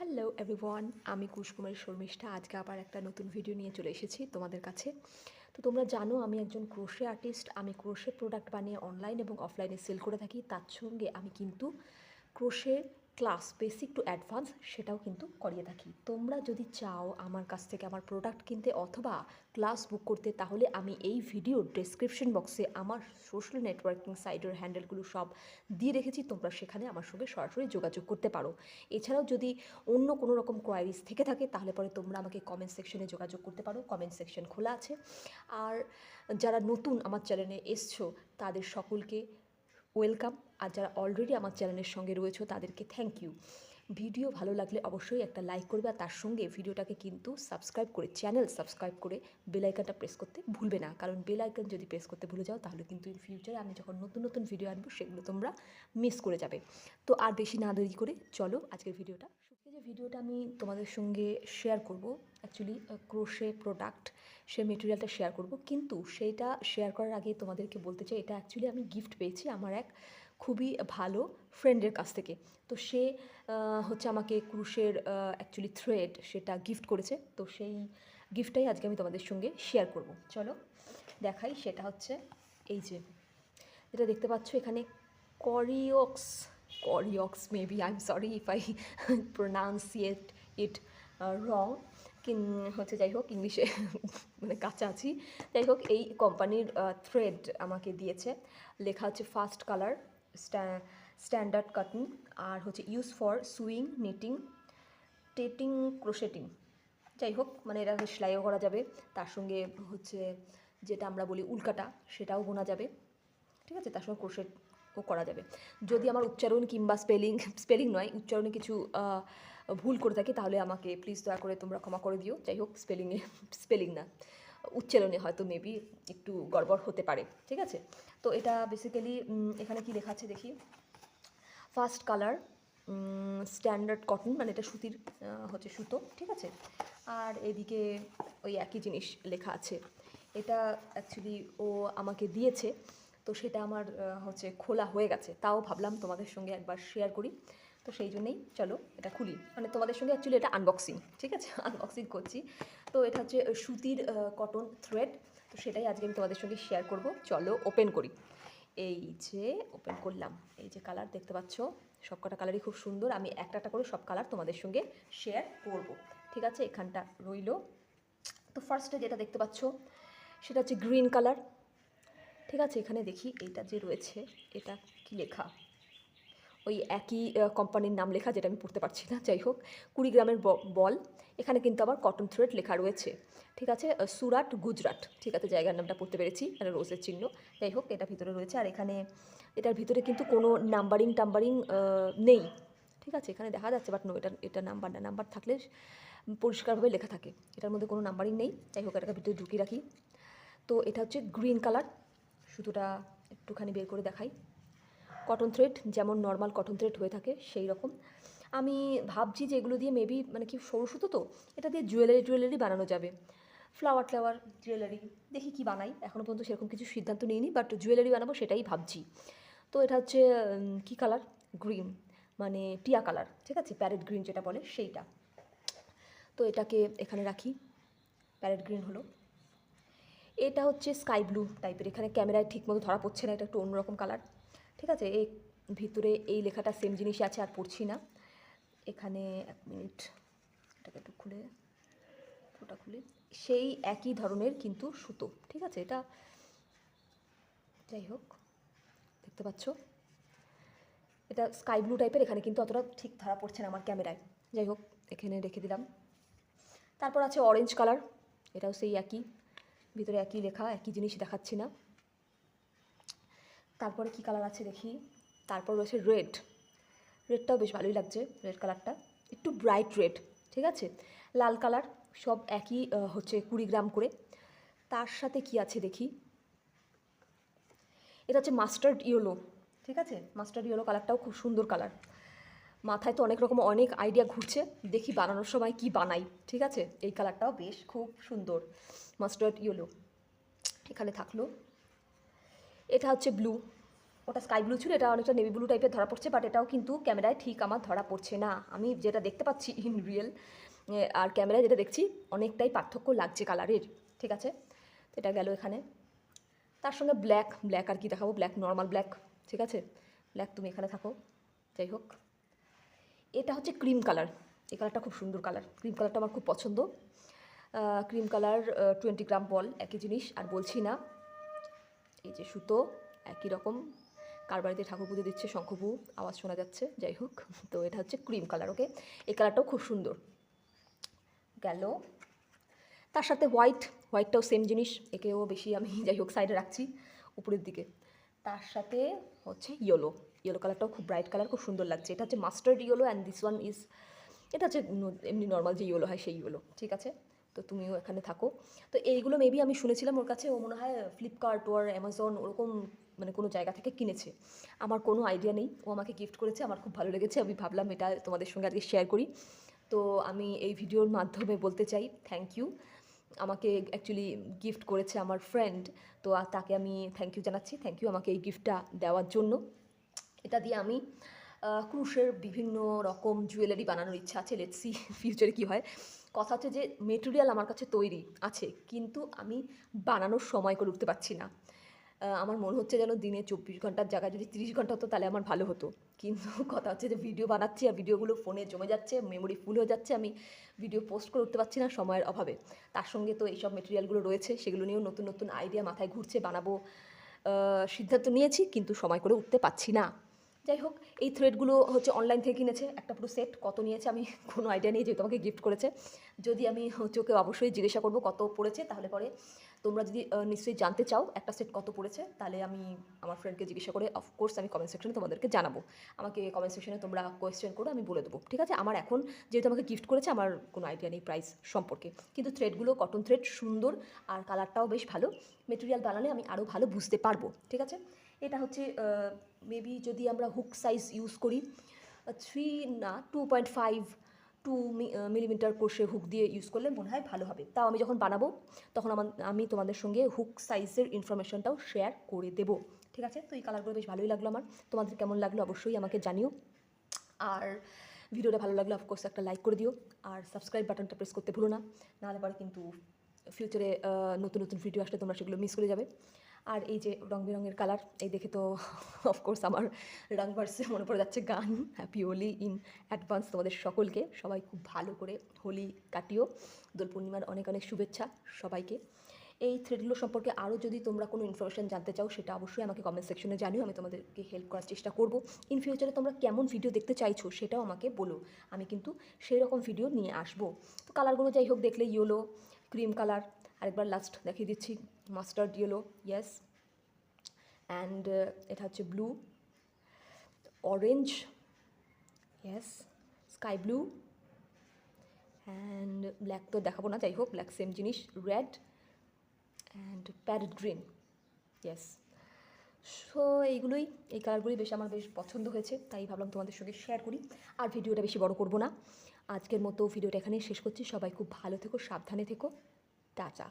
Hello everyone আমি কুশকুমারী শর্মিষ্ঠা। আজকে আবার একটা নতুন ভিডিও নিয়ে চলে এসেছি তোমাদের কাছে। তো তোমরা জানো, আমি একজন ক্রোশে আর্টিস্ট আমি ক্রোশে প্রোডাক্ট বানিয়ে অনলাইন এবং অফলাইনে সেল করে থাকি। তার সঙ্গে আমি কিন্তু crochet class basic to advance সেটাও কিন্তু করিয়ে থাকি। তোমরা যদি চাও আমার কাছ থেকে আমার প্রোডাক্ট কিনতে অথবা ক্লাস বুক করতে, তাহলে আমি এই ভিডিওর ডেসক্রিপশন বক্সে আমার সোশ্যাল নেটওয়ার্কিং সাইটের হ্যান্ডেলগুলো সব দিয়ে রেখেছি, তোমরা সেখানে আমার সঙ্গে সরাসরি যোগাযোগ করতে পারো। এছাড়াও যদি অন্য কোনো রকম কোয়ারিজ থেকে থাকে, তাহলে পরে তোমরা আমাকে কমেন্ট সেকশনে যোগাযোগ করতে পারো কমেন্ট সেকশন খোলা আছে। আর যারা নতুন আমার চ্যানেলে এসছো, তাদের সকলকে ওয়েলকাম। আর যারা অলরেডি আমার চ্যানেলের সঙ্গে রয়েছে, তাদেরকে থ্যাংক ইউ ভিডিও ভালো লাগলে অবশ্যই একটা লাইক করবে, আর তার সঙ্গে ভিডিওটাকে কিন্তু সাবস্ক্রাইব করে চ্যানেল সাবস্ক্রাইব করে বেল আইকনটা প্রেস করতে ভুলবে না। কারণ বেল আইকন যদি প্রেস করতে ভুলে যাও, তাহলে কিন্তু ইন ফিউচারে আমি যখন নতুন নতুন ভিডিও আনব, সেগুলো তোমরা মিস করে যাবে। তো আর বেশি না দেরি করে চলো আজকের ভিডিওটা। যে ভিডিওটা আমি তোমাদের সঙ্গে শেয়ার করব অ্যাকচুয়ালি ক্রোশে প্রোডাক্ট সে মেটেরিয়ালটা শেয়ার করব। কিন্তু সেইটা শেয়ার করার আগে তোমাদেরকে বলতে চাই, এটা অ্যাকচুয়ালি আমি গিফট পেয়েছি আমার এক খুবই ভালো ফ্রেন্ডের কাছ থেকে। তো সে হচ্ছে আমাকে ক্রুশের অ্যাকচুয়ালি থ্রেড সেটা গিফট করেছে। তো সেই গিফটটাই আজকে আমি তোমাদের সঙ্গে শেয়ার করব। চলো দেখাই, সেটা হচ্ছে এই যে, যেটা দেখতে পাচ্ছ এখানে করিওক্স করিওক্স maybe I am sorry if I pronounciate it wrong কিন, হচ্ছে যাই হোক, ইংলিশে মানে কাঁচা আছি। যাই হোক, এই কোম্পানির থ্রেড আমাকে দিয়েছে। লেখা হচ্ছে ফার্স্ট কালার স্ট্যান্ডার্ড কাটিং আর হচ্ছে use for sewing knitting tatting crocheting যাই হোক মানে এটা সেলাইও করা যাবে। তার সঙ্গে হচ্ছে যেটা আমরা বলি উল্কাটা, সেটাও বোনা যাবে। ঠিক আছে? তার সঙ্গে ক্রোশেটও করা যাবে। যদি আমার উচ্চারণ কিংবা স্পেলিং স্পেলিং নয়, উচ্চারণে কিছু ভুল করে থাকি, তাহলে আমাকে প্লিজ দয়া করে তোমরা ক্ষমা করে দিও। যাই হোক, স্পেলিংয়ে, স্পেলিং না, উচ্চারণে হয়তো মেবি একটু গড়বড় হতে পারে, ঠিক আছে? তো এটা বেসিক্যালি এখানে কি লেখা আছে দেখি? ফার্স্ট কালার স্ট্যান্ডার্ড কটন মানে এটা সুতির হচ্ছে সুতো, ঠিক আছে? আর এদিকে ওই একই জিনিস লেখা আছে। এটা অ্যাকচুয়ালি ও আমাকে দিয়েছে। তো সেটা আমার হচ্ছে খোলা হয়ে গেছে। তাও ভাবলাম তোমাদের সঙ্গে একবার শেয়ার করি। তো সেই জন্যেই চলো এটা খুলি। মানে তোমাদের সঙ্গে অ্যাকচুয়ালি এটা আনবক্সিং ঠিক আছে? আনবক্সিং করছি। তো এটা হচ্ছে সুতির কটন থ্রেড তো সেটাই আজকে আমি তোমাদের সঙ্গে শেয়ার করব। চলো ওপেন করি। এই যে ওপেন করলাম। এই যে কালার দেখতে পাচ্ছ? সব কটা কালারই খুব সুন্দর। আমি একটা একটা করে সব কালার তোমাদের সঙ্গে শেয়ার করব। ঠিক আছে? এখানটা রইল। তো ফার্স্টে যেটা দেখতে পাচ্ছ, সেটা হচ্ছে গ্রিন কালার ঠিক আছে, এখানে দেখি এইটা যে রয়েছে, এটা কি লেখা? ওই একই কোম্পানির নাম লেখা যেটা আমি পড়তে পারছি না, যাই হোক, কুড়ি গ্রামের ব- বল, এখানে কিন্তু আবার কটন থ্রেড লেখা রয়েছে। ঠিক আছে সুরাট, গুজরাট, ঠিক আছে, জায়গার নামটা পড়তে পেরেছি মানে রোজের চিহ্ন। যাই হোক, এটা ভিতরে রয়েছে, আর এখানে, এটার ভিতরে কিন্তু কোনো নাম্বারিং টাম্বারিং নেই। ঠিক আছে, এখানে দেখা যাচ্ছে বাট নো এটা এটা নাম্বার না নাম্বার থাকলে পরিষ্কারভাবে লেখা থাকে। এটার মধ্যে কোনো নাম্বারিং নেই। যাই হোক, এটাকে ভিতরে ঢুকিয়ে রাখি। তো এটা হচ্ছে গ্রিন কালার সুতোটা একটুখানি বের করে দেখাই। কটন থ্রেড যেমন নর্মাল কটন থ্রেড হয়ে থাকে, সেই রকম। আমি ভাবছি যে এগুলো দিয়ে মেবি মানে কি সরু সুতো তো, এটা দিয়ে জুয়েলারি জুয়েলারি বানানো যাবে। ফ্লাওয়ার ফ্লাওয়ার জুয়েলারি দেখি কি বানাই। এখনও পর্যন্ত সেরকম কিছু সিদ্ধান্ত নিইনি বাট জুয়েলারি বানাবো সেটাই ভাবছি। তো এটা হচ্ছে কি কালার গ্রিন মানে টিয়া কালার ঠিক আছে? প্যারেট গ্রিন যেটা বলে সেইটা। তো এটাকে এখানে রাখি। প্যারেট গ্রিন হলো। এটা হচ্ছে স্কাই ব্লু টাইপের এখানে ক্যামেরায় ঠিকমতো ধরা পড়ছে না, এটা একটু অন্যরকম কালার ঠিক আছে? এই ভিতরে এই লেখাটা সেম জিনিসই আছে, আর পড়ছি না। এখানে এক মিনিট এটাকে একটু খুলে ওটা খুলে। সেই একই ধরনের কিন্তু সুতো। ঠিক আছে? এটা যাই হোক, দেখতে পাচ্ছ? এটা স্কাই ব্লু টাইপের এখানে কিন্তু অতটা ঠিক ধরা পড়ছে না আমার ক্যামেরায় যাই হোক, এখানে রেখে দিলাম। তারপর আছে অরেঞ্জ কালার এটাও সেই একই। ভিতরে একই লেখা, একই জিনিস দেখাচ্ছি না। তারপরে কি কালার আছে দেখি। তারপর রয়েছে রেড রেডটাও বেশ ভালোই লাগছে রেড কালারটা একটু ব্রাইট রেড ঠিক আছে? লাল কালার সব একই হচ্ছে কুড়ি গ্রাম করে। তার সাথে কি আছে দেখি? এটা হচ্ছে মাস্টার্ড ইয়েলো ঠিক আছে? মাস্টার্ড ইয়েলো কালারটাও খুব সুন্দর কালার মাথায় তো অনেক রকম অনেক আইডিয়া ঘুরছে। দেখি বানানোর সময় কি বানাই, ঠিক আছে? এই কালারটাও বেশ খুব সুন্দর। মাস্টার্ড ইয়েলো এখানে থাকল। এটা হচ্ছে ব্লু ওটা স্কাই ব্লু ছিল, এটা অনেকটা নেভি ব্লু টাইপের ধরা পড়ছে বাট এটাও কিন্তু ক্যামেরায় ঠিক আমার ধরা পড়ছে না। আমি যেটা দেখতে পাচ্ছি ইন রিয়েল আর ক্যামেরায় যেটা দেখছি, অনেকটাই পার্থক্য লাগছে কালারের ঠিক আছে? তো এটা গেল এখানে। তার সঙ্গে ব্ল্যাক ব্ল্যাক আর কি দেখাবো ব্ল্যাক নর্মাল ব্ল্যাক ঠিক আছে? ব্ল্যাক তুমি এখানে থাকো। যাই হোক। এটা হচ্ছে ক্রিম কালার। এই কালারটা খুব সুন্দর কালার। ক্রিম কালারটা আমার খুব পছন্দ। Cream colour twenty gram ball, একই জিনিস, আর বলছি না, এই যে সুতো, একই রকম। কার বাড়িতে ঠাকুর পুজো দিচ্ছে শঙ্খপু, আওয়াজ শোনা যাচ্ছে, যাই হোক। তো এটা হচ্ছে ক্রিম কালার, ওকে? এই কালারটাও খুব সুন্দর। গেল। তার সাথে হোয়াইট, হোয়াইটটাও সেম জিনিস। একেও বেশি আমি, যাই হোক, সাইডে রাখছি, উপরের দিকে। তার সাথে হচ্ছে ইয়েলো ইয়েলো কালারটাও খুব ব্রাইট কালার খুব সুন্দর লাগছে। এটা হচ্ছে mustard yellow and this one is এটা হচ্ছে এমনি নর্মাল যে ইয়েলো হয় সেই ইয়েলো ঠিক আছে? তো তুমিও এখানে থাকো। তো এইগুলো মেবি আমি শুনেছিলাম ওর কাছে, ও মনে হয় ফ্লিপকার্ট ওর অ্যামাজন ওরকম মানে কোনো জায়গা থেকে কিনেছে। আমার কোনো আইডিয়া নেই। ও আমাকে গিফট করেছে, আমার খুব ভালো লেগেছে। আমি ভাবলাম এটা তোমাদের সঙ্গে আজকে শেয়ার করি। তো আমি এই ভিডিওর মাধ্যমে বলতে চাই থ্যাংক ইউ আমাকে অ্যাকচুয়ালি গিফট করেছে আমার ফ্রেন্ড তো তাকে আমি থ্যাংক ইউ জানাচ্ছি। থ্যাংক ইউ আমাকে এই গিফটটা দেওয়ার জন্য। এটা দিয়ে আমি ক্রুশের বিভিন্ন রকম জুয়েলারি বানানোর ইচ্ছা আছে। লেটসি ফিউচারে কী হয়। কথা হচ্ছে যে মেটেরিয়াল আমার কাছে তৈরি আছে, কিন্তু আমি বানানোর সময় করে উঠতে পারছি না। আমার মনে হচ্ছে যেন দিনে চব্বিশ ঘণ্টার জায়গায় যদি তিরিশ ঘণ্টা হতো তাহলে আমার ভালো হতো। কিন্তু কথা হচ্ছে যে ভিডিও বানাচ্ছি আর ভিডিওগুলো ফোনে জমে যাচ্ছে মেমোরি ফুল হয়ে যাচ্ছে, আমি ভিডিও পোস্ট করে উঠতে পারছি না সময়ের অভাবে। তার সঙ্গে তো এইসব মেটেরিয়ালগুলো রয়েছে, সেগুলো নিয়েও নতুন নতুন আইডিয়া মাথায় ঘুরছে, বানাবো সিদ্ধান্ত নিয়েছি, কিন্তু সময় করে উঠতে পারছি না। যাই হোক, এই থ্রেডগুলো হচ্ছে অনলাইন থেকে কিনেছে, একটা পুরো সেট কত নিয়েছে আমি কোনো আইডিয়া নেই যেহেতু আমাকে গিফট করেছে। যদি আমি হচ্ছে ওকে অবশ্যই জিজ্ঞাসা করব কত পড়েছে, তাহলে পরে তোমরা যদি নিশ্চয়ই জানতে চাও একটা সেট কত পড়েছে, তাহলে আমি আমার ফ্রেন্ডকে জিজ্ঞাসা করে অফকোর্স আমি কমেন্ট সেকশনে তোমাদেরকে জানাব। আমাকে কমেন্ট সেকশনে তোমরা কোয়েশ্চেন করো, আমি বলে দেবো, ঠিক আছে? আমার এখন যেহেতু আমাকে গিফট করেছে, আমার কোনো আইডিয়া নেই প্রাইস সম্পর্কে। কিন্তু থ্রেডগুলো কটন থ্রেড সুন্দর আর কালারটাও বেশ ভালো। মেটেরিয়াল বানালে আমি আরও ভালো বুঝতে পারব, ঠিক আছে? এটা হচ্ছে মেবি যদি আমরা হুক সাইজ ইউজ করি থ্রি না two point five two millimetre কোষে হুক দিয়ে ইউজ করলে মনে হয় ভালো হবে। তাও আমি যখন বানাবো, তখন আমার, আমি তোমাদের সঙ্গে হুক সাইজের ইনফরমেশনটাও শেয়ার করে দেবো। ঠিক আছে? তো এই কালারগুলো বেশ ভালোই লাগল আমার। তোমাদের কেমন লাগল অবশ্যই আমাকে জানিও। আর ভিডিওটা ভালো লাগলে অফকোর্স একটা লাইক করে দিও। আর সাবস্ক্রাইব বাটনটা প্রেস করতে ভুলো না। নাহলে পরে কিন্তু ফিউচারে নতুন নতুন ভিডিও আসলে তোমরা সেগুলো মিস করে যাবে। আর এই যে রং বেরঙের কালার এই দেখে তো অফকোর্স আমার রং ভার্সে মনে পড়ে যাচ্ছে গান। হ্যাপি হোলি ইন অ্যাডভান্স তোমাদের সকলকে। সবাই খুব ভালো করে হোলি কাটিও। দোল পূর্ণিমার অনেক অনেক শুভেচ্ছা সবাইকে। এই থ্রেডগুলো সম্পর্কে আরও যদি তোমরা কোনো ইনফরমেশন জানতে চাও, সেটা অবশ্যই আমাকে কমেন্ট সেকশনে জানিও। আমি তোমাদেরকে হেল্প করার চেষ্টা করব। ইন ফিউচারে তোমরা কেমন ভিডিও দেখতে চাইছো, সেটাও আমাকে বলো। আমি কিন্তু সেই রকম ভিডিও নিয়ে আসব। তো কালারগুলো যাই হোক, দেখলে ইয়েলো ক্রিম কালার আরেকবার লাস্ট দেখিয়ে দিচ্ছি মাস্টার্ড ইয়েলো ইয়েস অ্যান্ড এটা হচ্ছে blue orange yes sky blue and black তো দেখাবো না, যাই হোক ব্ল্যাক সেম জিনিস red and parrot green yes so এইগুলোই, এই কালারগুলি বেশ আমার বেশ পছন্দ হয়েছে, তাই ভাবলাম তোমাদের সঙ্গে শেয়ার করি। আর ভিডিওটা বেশি বড় করব না। আজকের মতো ভিডিওটা এখানেই শেষ করছি, সবাই খুব ভালো থেকো, সাবধানে থেকো। টাটা